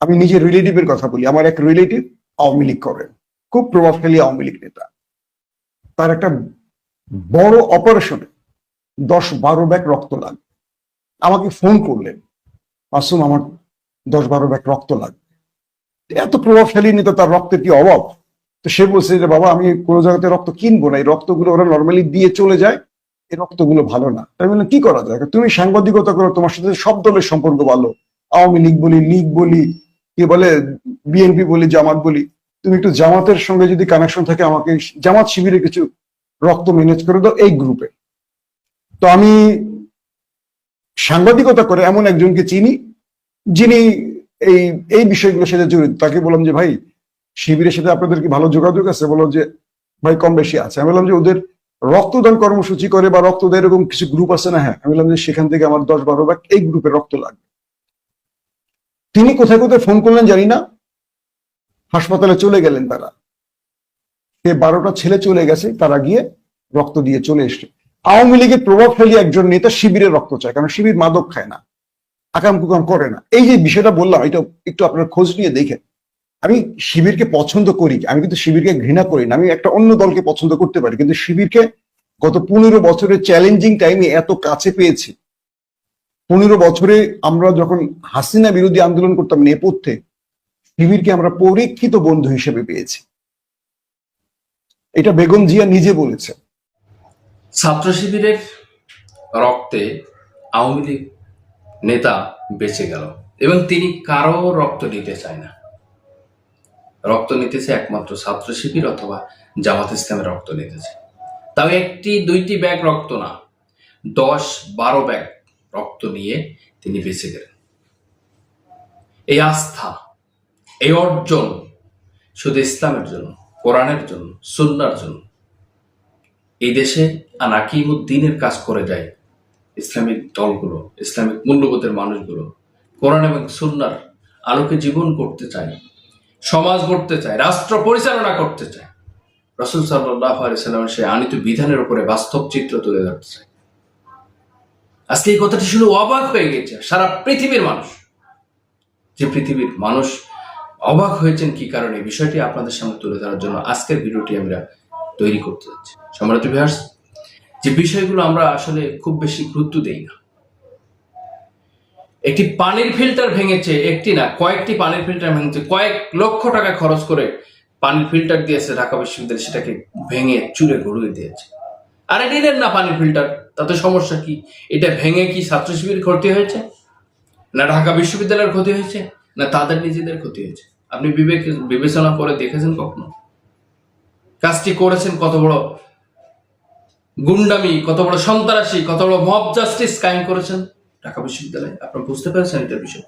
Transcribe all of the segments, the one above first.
আমি নিজের রিলেটিভের কথা বলি। আমার এক রিলেটিভ আওয়ামী লীগ করেন। খুব প্রভাবশালী আওয়ামী লীগ নেতা। তার একটা বড় অপারেশনে দশ বারো ব্যাগ রক্ত লাগবে। আমাকে ফোন করলেন, মাসুম, আমার দশ বারো ব্যাগ রক্ত লাগবে। এত প্রভাবশালী নেতা, তার রক্তের কি অভাব? তো সে বলছে যে, বাবা, আমি কোনো জায়গাতে রক্ত কিনবো না। এই রক্তগুলো ওরা নর্মালি দিয়ে চলে যায়। এই রক্তগুলো ভালো না। তাই বললাম কি করা যায়? তুমি সাংবাদিকতা করো, তোমার সাথে সব দলের সম্পর্ক ভালো। আওয়ামী লীগ বলি লীগ বলি কি বলে বিএনপি বলি, জামাত বলি, তুমি একটু জামাতের সঙ্গে যদি কানেকশন থাকে, আমাকে জামাত শিবিরে কিছু রক্ত ম্যানেজ করে দাও এই গ্রুপে তো আমি সাংবাদিকতা করে এমন একজনকে চিনি, যিনি এই এই বিষয়গুলোর সাথে জড়িত। তাকে বললাম যে, ভাই, শিবিরের সাথে আপনাদের কি ভালো যোগাযোগ আছে? বলল যে, ভাই, কম বেশি আছে। আমি বললাম যে, ওদের রক্তদান কর্মসূচি করে বা রক্তদান এরকম কিছু গ্রুপ আছে না? হ্যাঁ। আমি বললাম যে, সেখান থেকে আমার দশ বারো ভাগ এই গ্রুপে রক্ত লাগবে। তিনি কোথায় কোথায় ফোন করলেন জানি না। হাসপাতালে চলে গেলেন তারা। সে বারোটা ছেলে চলে গেছে, তারা গিয়ে রক্ত দিয়ে চলে এসছে। আওয়ামী লীগের প্রভাবশালী একজন নেতা শিবিরের রক্ত চায়, কারণ শিবির মাদক খায় না, আকাম কুকাম করে না। এই যে বিষয়টা বললাম, এটা একটু আপনার খোঁজ নিয়ে দেখেন। আমি শিবিরকে পছন্দ করি, আমি কিন্তু শিবিরকে ঘৃণা করি না, আমি একটা অন্য দলকে পছন্দ করতে পারি, কিন্তু শিবিরকে গত পনেরো বছরের চ্যালেঞ্জিং টাইমে এত কাছে পেয়েছি। পনেরো বছরে আমরা যখন হাসিনা বিরোধী আন্দোলন করতাম নেপথ্যে, শিবিরকে আমরা পরীক্ষিত বন্ধু হিসেবে পেয়েছি। এটা বেগম জিয়া নিজে বলেছে ছাত্র শিবিরের রক্তে আওয়ামী লীগ নেতা বেঁচে গেল এবং তিনি কারও রক্ত নিতে চায় না। রক্ত নিতেছে একমাত্র ছাত্র শিবির অথবা জামাত ইসলামের রক্ত নিতেছে। তাও একটি, দুইটি ব্যাগ রক্ত না, দশ, বারো ব্যাগ রক্ত নিয়ে তিনি বেঁচে গেলেন। এই আস্থা, এই অর্জন শুধু ইসলামের জন্য, কোরআনের জন্য, সুন্নার জন্য। এই দেশে আনাকিমুদ্দিনের কাজ করে যায় ইসলামিক দলগুলো, ইসলামিক মূল্যবোধের মানুষগুলো। কোরআন এবং সুন্নার আলোকে জীবন করতে চায়, সমাজ গড়তে চায়, রাষ্ট্র পরিচালনা করতে চায়। রসুল সাল্লাহ আলিয়াল্লামের সেই আনিত বিধানের উপরে বাস্তব চিত্র তুলে ধরতে চায়। আজকে এই কথাটি শুনে অবাক হয়ে গেছে সারা পৃথিবীর মানুষ। যে পৃথিবীর মানুষ অবাক হয়েছেন কি কারণে বিষয়টি আপনাদের সামনে তুলে ধরার জন্য আজকের ভিডিওটি আমরা তৈরি করতে যাচ্ছি। সম্রাট ভিউয়ার্স যে বিষয়গুলো আমরা আসলে খুব বেশি গুরুত্ব দেই না। একটি পানির ফিল্টার ভেঙেছে একটি না, কয়েকটি পানির ফিল্টার ভেঙেছে, কয়েক লক্ষ টাকা খরচ করে পানির ফিল্টার দিয়েছে ঢাকা বিশ্ববিদ্যালয়, সেটাকে ভেঙে চুলে গড়িয়ে দিয়েছে। আরে নিলেন না পানি ফিল্টার, তাতে সমস্যা কি? এটা ভেঙে কি ছাত্র শিবির ক্ষতি হয়েছে? না ঢাকা বিশ্ববিদ্যালয়ের ক্ষতি হয়েছে? না তাদের নিজেদের ক্ষতি হয়েছে? আপনি বিবেক, বিবেচনা করে দেখেছেন কখনো? কাজটি করেছেন কত বড় গুন্ডামি, কত বড় সন্ত্রাসী, কত বড় মব জাস্টিস কায়েম করেছেন? ঢাকা বিশ্ববিদ্যালয়ে, আপনারা বুঝতে পেরেছেন এটার বিষয়।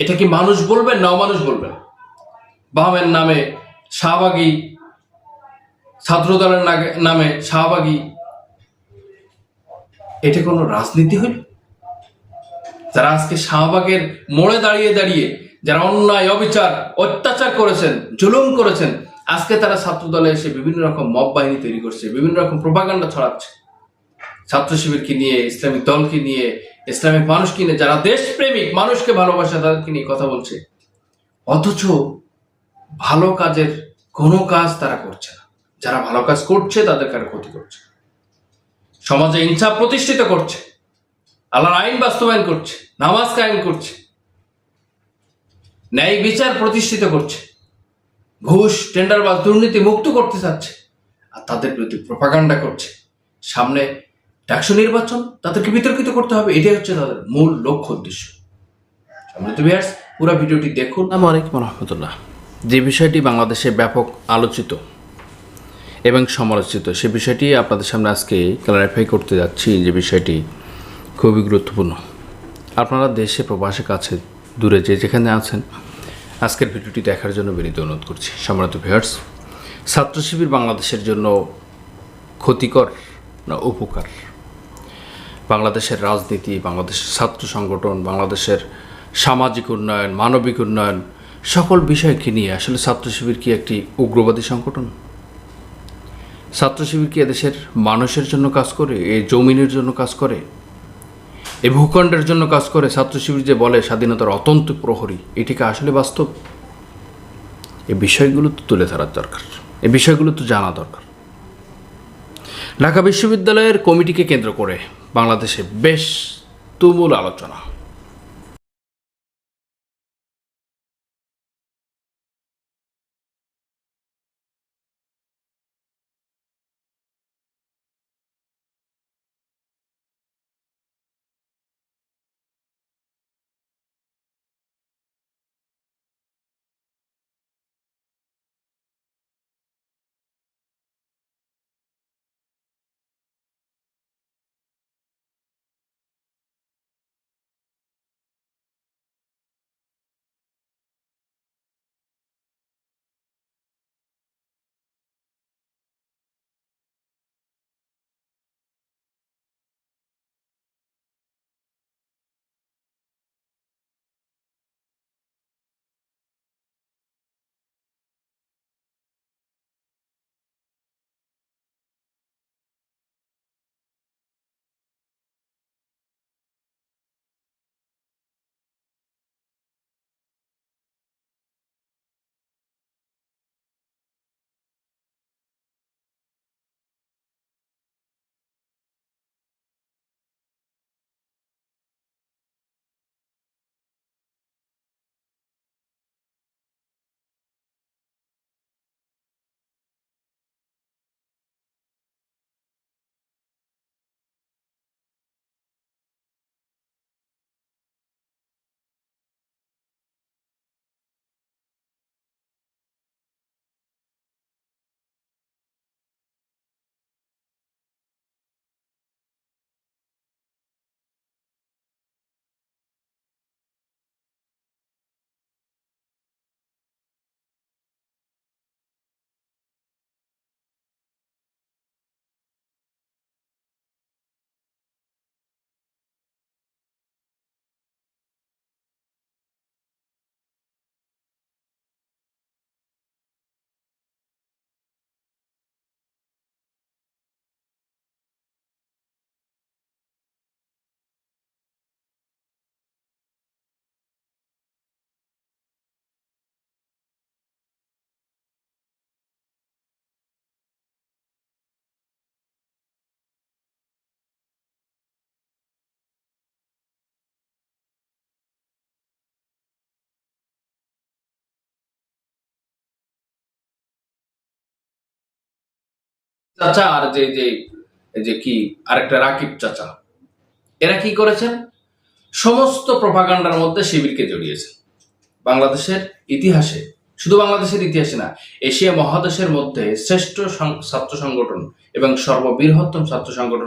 এটা কি মানুষ বলবেন না অমানুষ বলবেন? বামের নামে শাহবাগী ছাত্রদলের নামে শাহবাগী। এটা কোনো রাজনীতি হইল? যারা আজকে শাহবাগের মোড়ে দাঁড়িয়ে দাঁড়িয়ে যারা অন্যায়, অবিচার, অত্যাচার করেছেন, জুলুম করেছেন, আজকে তারা ছাত্র দলে এসে বিভিন্ন রকম মব বাহিনী তৈরি করছে, বিভিন্ন রকম প্রপাগান্ডা ছড়াচ্ছে। ছাত্র শিবিরকে নিয়ে, ইসলামিক দলকে নিয়ে, ইসলামিক মানুষকে নিয়ে, যারা দেশপ্রেমিক, মানুষকে ভালোবাসে, তাদেরকে নিয়ে কথা বলছে। অথচ ভালো কাজের কোনো কাজ তারা করছে না। যারা ভালো কাজ করছে তাদের কারও ক্ষতি করছে সমাজে ইনসাফ প্রতিষ্ঠিত করছে, আল্লাহর আইন বাস্তবায়ন করছে, নামাজ কায়েম করছে, ন্যায় বিচার প্রতিষ্ঠিত করছে, ঘুষ টেন্ডার বা দুর্নীতি মুক্ত করতে চাচ্ছে, আর তাদের বিরুদ্ধে প্রপাগান্ডা করছে। সামনে ডাকসু নির্বাচন, তাদেরকে বিতর্কিত করতে হবে, এটাই হচ্ছে তাদের মূল লক্ষ্য উদ্দেশ্য। সম্মানিত পুরো ভিডিওটি দেখুন। আসসালামু আলাইকুম রহমতুল্লাহ। যে বিষয়টি বাংলাদেশে ব্যাপক আলোচিত এবং সমালোচিত। সে বিষয়টি আপনাদের সামনে আজকে ক্লারিফাই করতে যাচ্ছি যে বিষয়টি খুবই গুরুত্বপূর্ণ। আপনারা দেশে, প্রবাসে, কাছে, দূরে যে যেখানে আছেন, আজকের ভিডিওটি দেখার জন্য বিনীত অনুরোধ করছি। সম্মানিত ভিউয়ার্স ছাত্র শিবির বাংলাদেশের জন্য ক্ষতিকর না উপকার? বাংলাদেশের রাজনীতি বাংলাদেশের ছাত্র সংগঠন, বাংলাদেশের সামাজিক উন্নয়ন, মানবিক উন্নয়ন, সকল বিষয়কে নিয়ে আসলে ছাত্র শিবির কি একটি উগ্রবাদী সংগঠন? ছাত্র শিবির কি এদেশের মানুষের জন্য কাজ করে? এ জমিনের জন্য কাজ করে? এ ভূখণ্ডের জন্য কাজ করে? ছাত্র শিবির যে বলে স্বাধীনতার অতন্ত প্রহরী এটিকে আসলে বাস্তব? এ বিষয়গুলো তো তুলে ধরার দরকার। এ বিষয়গুলো তো জানা দরকার। ঢাকা বিশ্ববিদ্যালয়ের কমিটিকে কেন্দ্র করে বাংলাদেশে বেশ তুমুল আলোচনা। চাচা আর যে যে যে কি, আরেকটা রাকিব চাচা, এরা কি করেছেন? সমস্ত প্রভাকাণ্ডার মধ্যে শিবিরকে জড়িয়েছে বাংলাদেশের ইতিহাসে, শুধু বাংলাদেশের ইতিহাসে না, এশিয়া মহাদেশের মধ্যে শ্রেষ্ঠ ছাত্র সংগঠন এবং সর্ববৃহত্তম ছাত্র সংগঠন